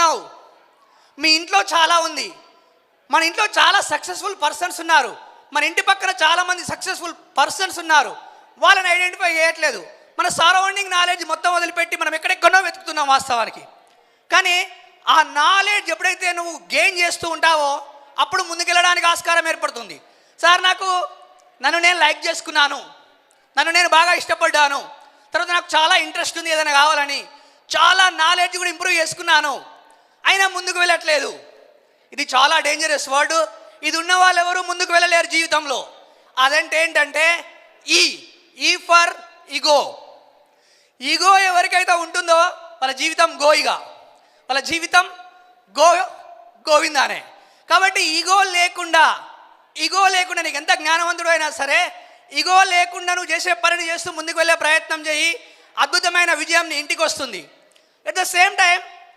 అనుకుంటున్నావు మీ ఇంట్లో చాలా ఉంది. మన ఇంట్లో చాలా సక్సెస్ఫుల్ పర్సన్స్ ఉన్నారు. మన ఇంటి పక్కన చాలామంది సక్సెస్ఫుల్ పర్సన్స్ ఉన్నారు. వాళ్ళని ఐడెంటిఫై చేయట్లేదు. మన సరౌండింగ్ నాలెడ్జ్ మొత్తం వదిలిపెట్టి మనం ఎక్కడెక్కడో వెతుకుతున్నాం వాస్తవానికి. కానీ ఆ నాలెడ్జ్ ఎప్పుడైతే నువ్వు గెయిన్ చేస్తూ ఉంటావో అప్పుడు ముందుకెళ్ళడానికి ఆస్కారం ఏర్పడుతుంది. సార్ నాకు నన్ను నేను లైక్ చేసుకున్నాను. నన్ను నేను బాగా ఇష్టపడ్డాను. తర్వాత నాకు చాలా ఇంట్రెస్ట్ ఉంది ఏదైనా కావాలని. చాలా నాలెడ్జ్ కూడా ఇంప్రూవ్ చేసుకున్నాను. అయినా ముందుకు వెళ్ళట్లేదు. ఇది చాలా డేంజరస్ వర్డ్ ఇది ఉన్న వాళ్ళు ఎవరు ముందుకు వెళ్ళలేరు జీవితంలో. అదంటే ఏంటంటే ఈ ఈ ఫర్ ఈగో ఈగో ఎవరికైతే ఉంటుందో వాళ్ళ జీవితం గోయిగా. వాళ్ళ జీవితం గో గోవిందానే. కాబట్టి ఈగో లేకుండా ఈగో లేకుండా నీకు ఎంత జ్ఞానవంతుడు అయినా సరే ఈగో లేకుండా నువ్వు చేసే పనిని చేస్తూ ముందుకు వెళ్ళే ప్రయత్నం చేయి. అద్భుతమైన విజయం నీ ఇంటికి వస్తుంది. At the same time